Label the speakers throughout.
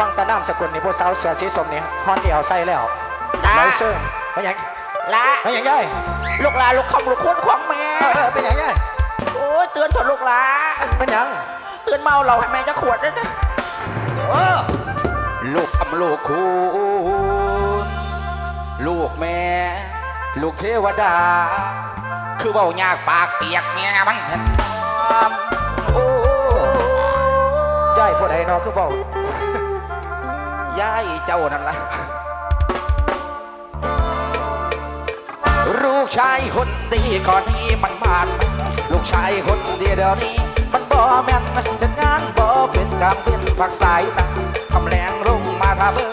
Speaker 1: ฟังแตะน้ำสกุลนี่ผู้สาวเสือสีสมนี่ฮอนเดียวใส่แล้ว
Speaker 2: จ้า
Speaker 1: ไรเซิร์เป็นหยัง
Speaker 2: ละ
Speaker 1: เป็นหยังไง
Speaker 2: ลูกหลาลูกคำลูกคุณของแม่
Speaker 1: เออเออเป็นหยังไง
Speaker 2: โอ้ยเตือนเถอะลูกหลา
Speaker 1: เป็นหยัง
Speaker 2: เตือนเมาเราให้แม่จะขวดด้วยนะ
Speaker 1: เออ
Speaker 3: ลูกอำลูกคุณลูกแม่ ลูกเทวดา คือเบายากปากเปียกแม่มันเห็นความโอ้
Speaker 1: ย่ายผู้ใดเนอคือเบา ยา
Speaker 3: ยเจ้านั่นละลูกชายคนดีก่อนนี้มันมานลูกชายคนดีเดี๋ยวนี้ มันบ่แม่นแต่งานบ่เป็นกำเป็นผักสายตาคำแรงลงมาทาเบิ่ง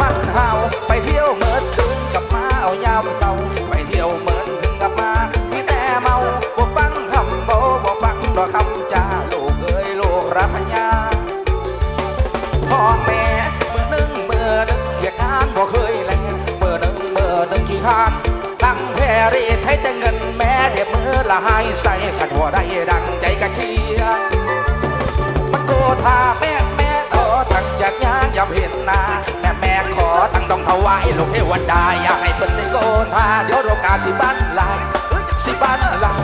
Speaker 3: มันเฮาไปเที่ยวเมิดคืนกับมาเอายามเศร้า มันโกธาแม่แม่ขอตั้งอยากยางย่าเห็นหน้าแม่แม่ขอตั้งต้องถวายลูกเทวดาอยากให้เพิ่นได้โกธาเดี๋ยวโรกาสิบ้านลายสิบ้านลาย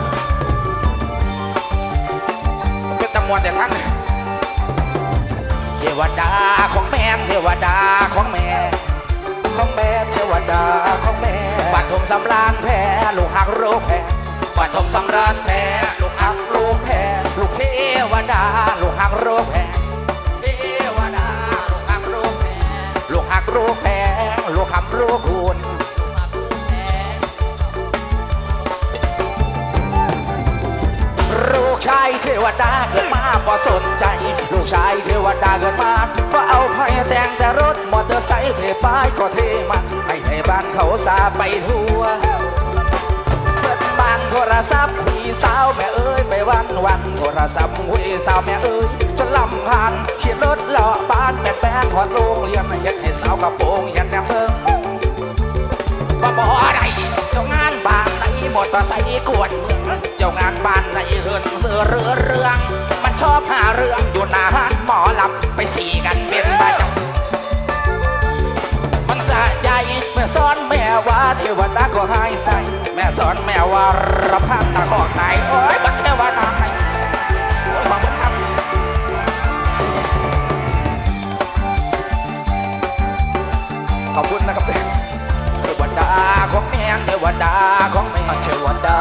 Speaker 3: เป็นตะมวนแต่ทั้งเทวดาของแม่เทวดาของแม่ ของแม่เทวดาของแม่ปฐมสำราญแพ้ลูกหักโรคแพ้ปฐมสำราญแพ้ลูกหักโรคแพ้ลูกเทวดา ลูกหักโรคคุณลูกชายเทวดาเกิดมาพอสนใจ ลูกชายเทวดาเกิดมาก็เอาไพ่แต่งแต่รถมอเตอร์ไซค์เทป้ายก็เทมาให้ไทยบ้านเขาสาไปทั่วเปิดบ้านโทรศัพท์คุยสาวแม่เอ้ยไปวันวันโทรศัพท์คุยสาวแม่เอ้ย จนลำพันขี่รถเลาะบ้านแปดแปงหอดโรงเรียนเฮ็ดให้สาวกระโปรงเฮ็ดแนวเพิ่งบ่บ่ได้เจ้างานบ้านไหนหมอเตอร์ไซค์กวนเมืองเจ้างานบ้านไหนเฮินเสือเรือเรือง มันชอบหาเรื่องอยู่หน้าห้านหมอลำไปสีกันเป็นประจำมันสะใจแม่สอนแม่ว่าเทวดาก็ใหายใส่ แม่สอนแม่ว่ารับพังตาขอสายโอ้ยบัดเทวดาให้ ขอบคุณนะครับเทวดาของแม่เทวดาของแม่
Speaker 1: เทวดา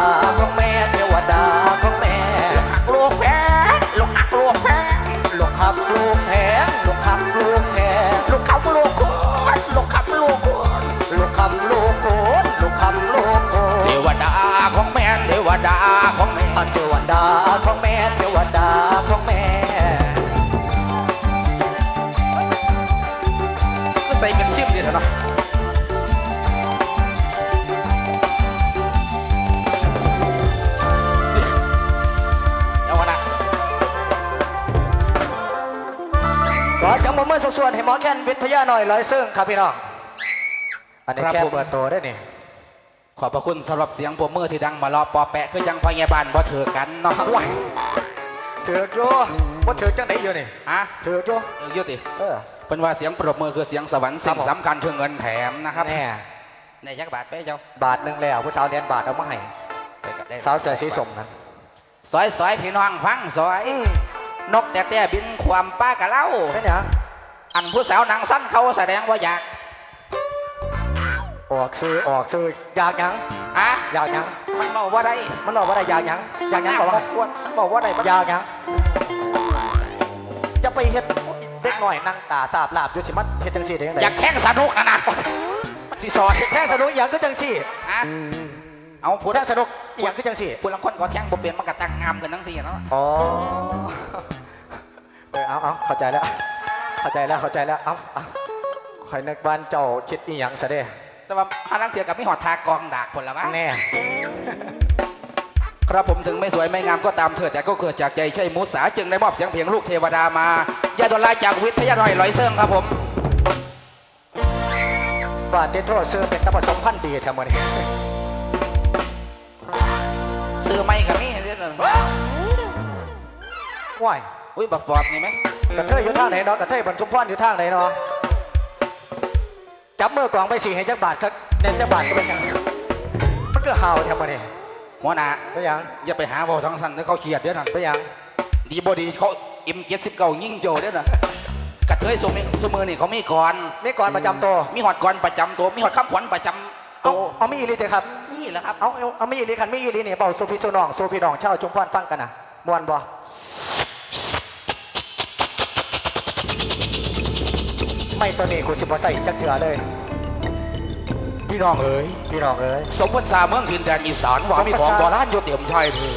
Speaker 1: เสียงปรบมือส่วนๆให้หมอแคนวิทยาหน่อยร้อยซึ่งครับพี่น้อง อันนี้แค่เปิดตัวได้นี่
Speaker 3: ขอบพระคุณสำหรับเสียงปรบมือที่ดังมารอปอแปะคือยังพยาบาลบ่เถือกันเนาะ
Speaker 1: ว้ายเถือกโยว่าเถือกจังไหนอยู่นี่
Speaker 3: ฮะ
Speaker 1: เถือกโย
Speaker 3: เออเยอะติ
Speaker 1: เออ
Speaker 3: เป็นว่าเสียงปรบมือคือเสียงสวรรค์
Speaker 1: ครั
Speaker 3: สิ่
Speaker 1: บ
Speaker 3: ง
Speaker 1: ผม
Speaker 3: สำคัญคือเงินแถมนะครับ
Speaker 1: แน่
Speaker 3: ในยักษ์บาทไปเจ้า
Speaker 1: บาทหนึ่งแล้วผู้สาวเรียนบาทเอามาให้
Speaker 3: ไปก็ได้
Speaker 1: สาวเสือสีสมนั้น
Speaker 3: ซอยซอยพี่น้องฟังซอย นกแต่แต่บินความป้ากะเล่า
Speaker 1: เป็นหยัง
Speaker 3: อันผู้สาวหนังสั้นเขาแสดงว่าอยาก
Speaker 1: ออกซื้อออกซื้ออยากหยัง
Speaker 3: อะ
Speaker 1: อยากหยัง
Speaker 3: มันบอกว่าได้
Speaker 1: มันบอกว่าได้อยากหยังอยากหยังบอกว่า
Speaker 3: กวนมันบอกว่าได้
Speaker 1: อยากหยังจะไปเฮ็ดเด็กหน่อยนั่งตาสาบลาบอยู่สิมันเฮ็ดจังซี่ได้ยังไง
Speaker 3: อยากแข่งสนุกนะนะมันสิซอย
Speaker 1: แท่งสนุกอหย่างก็จังซี่
Speaker 3: อะเอาพูด
Speaker 1: แท่งสนุกอหย่างก็จังซี่
Speaker 3: พูดลังคนก็แข่งบ่เปลี่ยนมันก็ตั้งงามกันทั้งสี่เนาะ
Speaker 1: อ๋อ เออเอาเอาเข้าใจแล้ว เข้าใจแล้วเข้าใจแล้วเอาเอาคอยนึกบ้านเจ้าคิดอีหยังซะเด้
Speaker 3: แต่ว่าฮาลังเทียกับไม่หอดทากองดากผลละมั้ง
Speaker 1: แน่
Speaker 3: ครับผมถึงไม่สวยไม่งามก็ตามเถิดแต่ก็เกิดจากใจใช่มุสาจึงได้มอบเสียงเพลงลูกเทวดามายาดนลายจากวิทยาลอยลอยเซิงครับผม
Speaker 1: บาดเตโทษซื้อเป็นตะผสมพันธุ์ดีแถวมื้อนี้
Speaker 3: ซื้อไม่กับนี่เรื่องนึง
Speaker 1: ว้าย
Speaker 3: อุ้ยบักฟอร์ดนี่ไหม
Speaker 1: กระเทยอยู่ทางไหนเนาะกระเทยบรรชุมพรอยู่ทางไหนเนาะจับมือกองไปสี่ให้จักบาทครับเน้นจักบาทก็เป็นยังมันก็เห่าแทำมาเนี่ย
Speaker 3: หัวหน้า
Speaker 1: ไปยัง
Speaker 3: อย่าไปหาเบาทั้งสั้นแล้วเขาเครียดเด้อนั่น
Speaker 1: ไปยัง
Speaker 3: ดีบดีเขาเอ็มเจ็ดสิบเก้ายิ่งโจเด้อน่ะกระเทยสมัยสมือนี่เขามีก่อน
Speaker 1: นี่ก่อนประจำตัว
Speaker 3: มีหอดก่อนประจำตัวมีหอดคำขวัญประจำ
Speaker 1: เอา
Speaker 3: ตัว
Speaker 1: เอาไม่อีหลีเถอะครับ
Speaker 3: นี่แหละครับ
Speaker 1: เอาเอาเอาไม่อีหลีคันไม่อีหลีเนี่ยเบาโซพี่โซน้องโซพี่น้องเช่าวจุมพรฟังกันนะมวนบ่ ไม่ตัวนี้กูสิบ่ใส่จักเถื่อเลย
Speaker 3: พี่น้องเอ๋ย
Speaker 1: พี่น้องเอ้ย
Speaker 3: สมพรสาเมืองถิ่นแดนอีสานว่ามีของ
Speaker 1: สมพรสา
Speaker 3: โบราณอยู่เตรียมไทยเธอ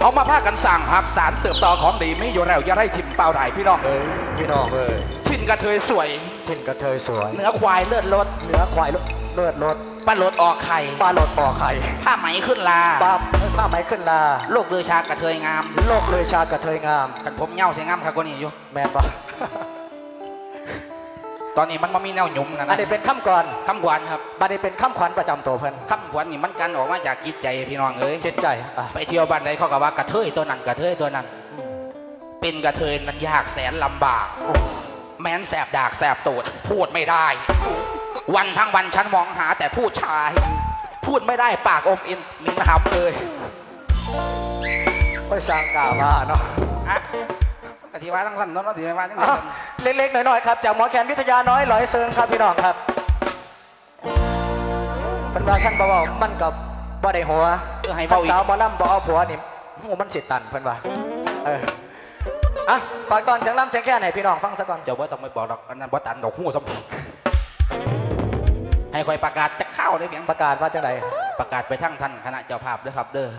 Speaker 3: เอามาพากันสั่งหักสารเสิร์ฟต่อของดีไม่อยู่แล้วอย่าได้ทิมเปล่าได้พี่น้องเอ๋ย
Speaker 1: พี่น้องเอ้ย
Speaker 3: ทินกระเทยสวย
Speaker 1: ทินกระเทยสวย
Speaker 3: เนื้อควายเลือดลด
Speaker 1: เนื้อควายเลือดรส
Speaker 3: ปลาลดออกไข่
Speaker 1: ปลาหลดปอไข่
Speaker 3: ผ้าไหมขึ้นลา
Speaker 1: ปลาข้าไม้ขึ้นลา
Speaker 3: โลกเรือชากระเทยงาม
Speaker 1: โลกเลยชากระเทยงาม
Speaker 3: กันผมเหย้าเสียงามค่ะกว่านี้อยู่
Speaker 1: แมนบ่
Speaker 3: ตอนนี้มันมามีแนวหยุ่มนะ
Speaker 1: อัน
Speaker 3: นะ
Speaker 1: นี้เป็นข้ามก่อน
Speaker 3: คำขวัญครับ
Speaker 1: บัดนี้เป็นข้ามขวัญประจำตัวเพิ่น
Speaker 3: คำขวัญนี่มันกันออกมาจากจิตใจพี่น้องเอ้ย
Speaker 1: จิตใจอะ
Speaker 3: ไปเที่ยวบ้านใดเขาก็ว่ากระเทยตัวนั้นกระเทยตัวนั้น เป็นกระเทยนั้นยากแสนลำบาก
Speaker 1: โอ้
Speaker 3: แม้นแสบดากแสบตูดพูดไม่ได้ วันทั้งวันฉันมองหาแต่ผู้ชาย พูดไม่ได้ปากอมอินมินหำเลย
Speaker 1: ค่อยสร้างกาว่าเนาะ
Speaker 3: อะกะทิว่าทั้งสั้นเนาะทีไม่ว่าจังไง
Speaker 1: อะ เล็กๆหน่อยๆครับจากหมอแคนวิทยาน้อยหลอยเซิงครับพี่น้องครับเป็นว่าท่านบอกว่ามันกับบ่ได้หัว
Speaker 3: เออให้
Speaker 1: ท่า
Speaker 3: เบานอีก
Speaker 1: สาวหมอลำบ่เอาผัวนี่โอ้มันสิตันเพิ่นว่าเอออะฝากตอนเสียงลำเสียงแค่ไหนพี่น้องฟังซะก่อน
Speaker 3: เจ้าว่าต้องไปบอกดอกอันนั้นบ่ตันดอกหูสมให้คอยประกาศจะเข้าได้เพียง
Speaker 1: ประกาศว่าจังได
Speaker 3: ประกาศไปทั้งท่านคณะเจ้าภาพเด้อครับเด้อ